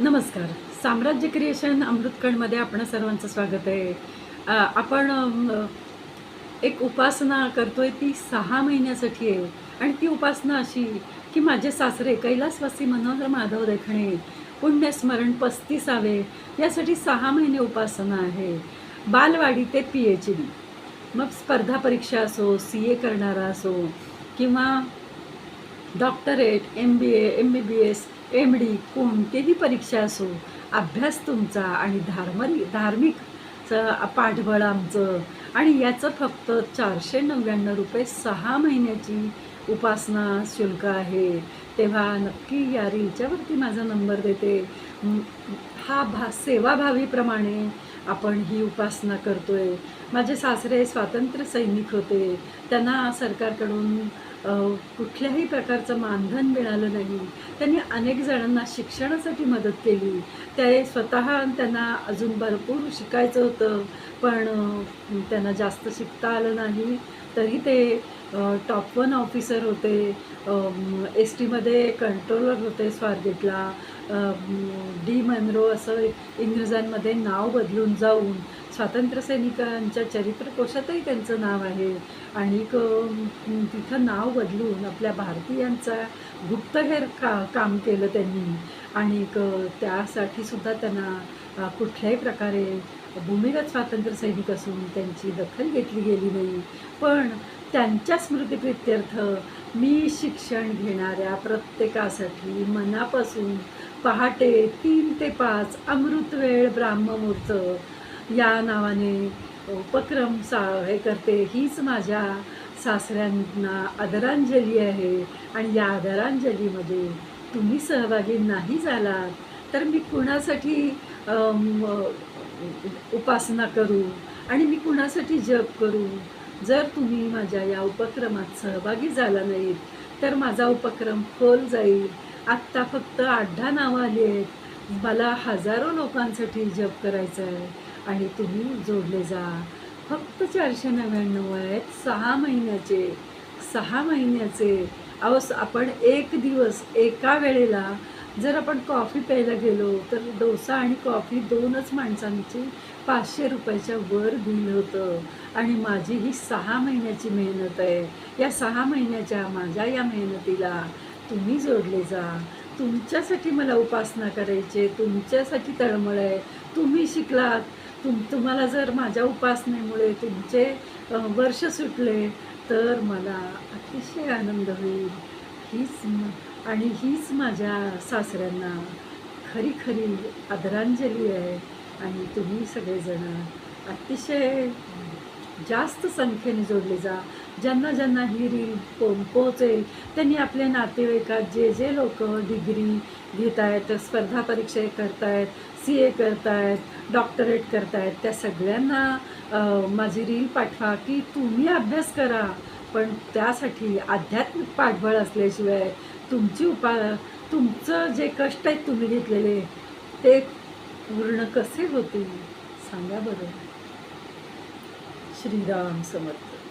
नमस्कार. साम्राज्य क्रिएशन अमृतकणमध्ये आपण सर्वांचं स्वागत आहे. आपण एक उपासना करतोय ती सहा महिन्यासाठी आहे. आणि ती उपासना अशी की माझे सासरे कैलासवासी मनोहर माधव देखणे पुण्यस्मरण पस्तीसावे यासाठी सहा महिने उपासना आहे. बालवाडी ते पी एच डी मग स्पर्धा परीक्षा असो सी ए करणारा असो किंवा doctorate M B A M B B S M D कोणतीही परीक्षा असो अभ्यास तुमचा आणि धार्मिक धार्मिक पाठबळ आमचं. आणि याचं फक्त चारशे नव्याण्णव रुपये सहा महिन्याची उपासना शुल्क आहे. तेव्हा नक्की या रीलच्यावरती माझा नंबर देते. हा भा सेवाभावीप्रमाणे आपण ही उपासना करतोय. माझे सासरे स्वातंत्र्य सैनिक होते. त्यांना सरकारकडून कुठल्याही प्रकारचं मानधन मिळालं नाही. त्यांनी अनेक जणांना शिक्षणासाठी मदत केली. ते स्वतः त्यांना अजून भरपूर शिकायचं होतं पण त्यांना जास्त शिकता आलं नाही. तरी ते टॉप वन ऑफिसर होते. एस टीमध्ये कंट्रोलर होते स्वारगेटला. डी मनरो असं इंग्रजांमध्ये नाव बदलून जाऊन स्वातंत्र्यसैनिकांच्या चरित्रकोशातही त्यांचं नाव आहे. आणि तिथं नाव बदलून आपल्या भारतीयांचा गुप्तहेर का काम केलं त्यांनी. आणि त्यासाठी सुद्धा त्यांना कुठल्याही प्रकारे भूमिगत स्वातंत्र्य सैनिक असून त्यांची दखल घेतली गेली नाही. पण त्यांच्या स्मृतिप्रित्यर्थ मी शिक्षण घेणाऱ्या प्रत्येकासाठी मनापासून पहाटे तीन ते पाच अमृतवेळ ब्राह्ममुहूर्त या नावाने उपक्रम सा हे करते. हीच माझ्या सासऱ्यांना आदरांजली आहे. आणि या आदरांजलीमध्ये तुम्ही सहभागी नाही झालात तर मी कुणासाठी उपासना करू? आणि मी कुणासाठी जप करू? जर तुम्ही माझ्या या उपक्रमात सहभागी झाला नाहीत तर माझा उपक्रम खोल जाईल. आत्ता फक्त आठ दहा नावं आली आहेत. मला हजारो लोकांसाठी जप करायचं आहे आणि तुम्ही जोडले जा. फक्त चारशे नव्याण्णव आहेत. सहा महिन्याचे सहा महिन्याचे. अहो आपण एक दिवस एका वेळेला जर आपण कॉफी प्यायला गेलो तर डोसा आणि कॉफी दोनच माणसांची पाचशे रुपयाच्या वर बिल होतं. आणि माझी ही सहा महिन्याची मेहनत आहे. या सहा महिन्याच्या माझ्या या मेहनतीला तुम्ही जोडले जा. तुमच्यासाठी मला उपासना करायची आहे, तुमच्यासाठी तळमळ आहे. तुम्ही शिकलात. तुम तुम्हाला जर माझ्या उपासनेमुळे तुमचे वर्ष सुटले तर मला अतिशय आनंद होईल. हीच आणि हीच माझ्या सासऱ्यांना खरी खरी आदरांजली आहे. आणि तुम्ही सगळेजण अतिशय जास्त संख्येने जोडले जा. ज्यांना ज्यांना ही रील पो पोहोचेल त्यांनी आपल्या नातेवाईकात जे जे लोक डिग्री घेत आहेत स्पर्धा परीक्षा करतायत सी ए करतायत डॉक्टरेट करतायत त्या सगळ्यांना माझी रील पाठवा की तुम्ही अभ्यास करा. पण त्यासाठी आध्यात्मिक पाठबळ असल्याशिवाय तुमची उपा तुमचं जे कष्ट आहेत तुम्ही घेतलेले ते पूर्ण कसे होतील? सांगा बरं. श्रीराम समर्थ.